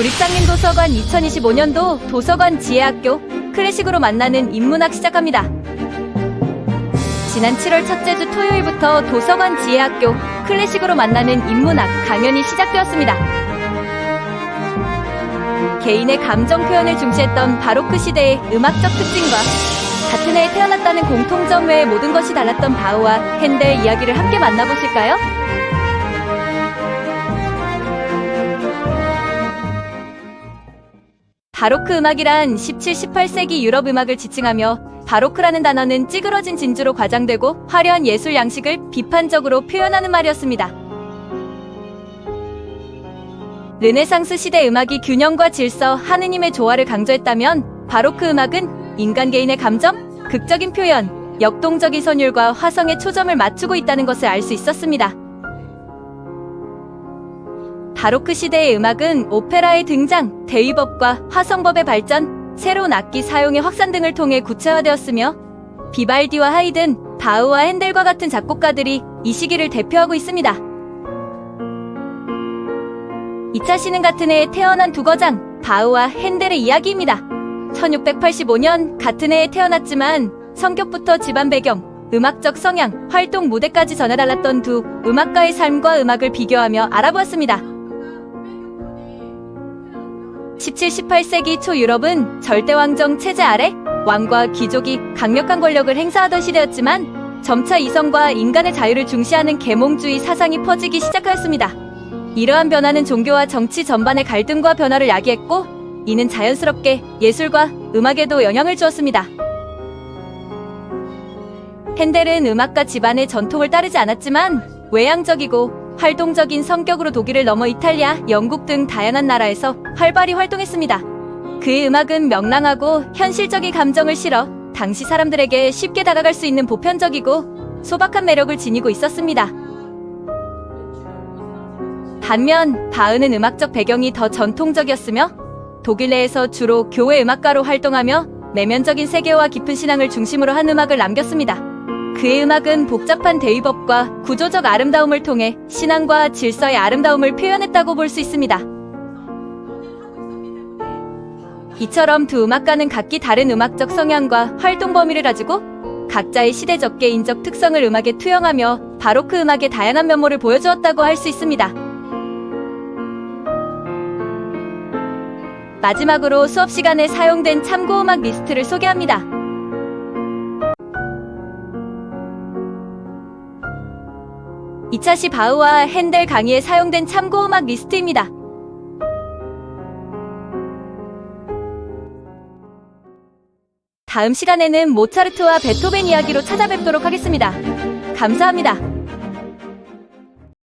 구립상림 도서관 2025년도 도서관 지혜학교 클래식으로 만나는 인문학 시작합니다. 지난 7월 첫째 주 토요일부터 도서관 지혜학교 클래식으로 만나는 인문학 강연이 시작되었습니다. 개인의 감정 표현을 중시했던 바로크 시대의 음악적 특징과 같은 해에 태어났다는 공통점 외에 모든 것이 달랐던 바우와 핸델 이야기를 함께 만나보실까요? 바로크 음악이란 17, 18세기 유럽 음악을 지칭하며 바로크라는 단어는 찌그러진 진주로 과장되고 화려한 예술 양식을 비판적으로 표현하는 말이었습니다. 르네상스 시대 음악이 균형과 질서, 하느님의 조화를 강조했다면 바로크 음악은 인간 개인의 감정, 극적인 표현, 역동적인 선율과 화성의 초점을 맞추고 있다는 것을 알 수 있었습니다. 바로크 시대의 음악은 오페라의 등장, 대위법과 화성법의 발전, 새로운 악기 사용의 확산 등을 통해 구체화되었으며 비발디와 하이든, 바우와 핸델과 같은 작곡가들이 이 시기를 대표하고 있습니다. 2차 시는 같은 해에 태어난 두 거장, 바우와 핸델의 이야기입니다. 1685년 같은 해에 태어났지만 성격부터 집안 배경, 음악적 성향, 활동 무대까지 전해달랐던 두 음악가의 삶과 음악을 비교하며 알아보았습니다. 17, 18세기 초 유럽은 절대왕정 체제 아래 왕과 귀족이 강력한 권력을 행사하던 시대였지만 점차 이성과 인간의 자유를 중시하는 계몽주의 사상이 퍼지기 시작하였습니다. 이러한 변화는 종교와 정치 전반의 갈등과 변화를 야기했고 이는 자연스럽게 예술과 음악에도 영향을 주었습니다. 핸델은 음악가 집안의 전통을 따르지 않았지만 외향적이고 활동적인 성격으로 독일을 넘어 이탈리아, 영국 등 다양한 나라에서 활발히 활동했습니다. 그의 음악은 명랑하고 현실적인 감정을 실어 당시 사람들에게 쉽게 다가갈 수 있는 보편적이고 소박한 매력을 지니고 있었습니다. 반면 바흐는 음악적 배경이 더 전통적이었으며 독일 내에서 주로 교회 음악가로 활동하며 내면적인 세계와 깊은 신앙을 중심으로 한 음악을 남겼습니다. 그의 음악은 복잡한 대위법과 구조적 아름다움을 통해 신앙과 질서의 아름다움을 표현했다고 볼 수 있습니다. 이처럼 두 음악가는 각기 다른 음악적 성향과 활동 범위를 가지고 각자의 시대적 개인적 특성을 음악에 투영하며 바로크 음악의 다양한 면모를 보여주었다고 할 수 있습니다. 마지막으로 수업 시간에 사용된 참고 음악 리스트를 소개합니다. 이차시 바우와 핸델 강의에 사용된 참고 음악 리스트입니다. 다음 시간에는 모차르트와 베토벤 이야기로 찾아뵙도록 하겠습니다. 감사합니다.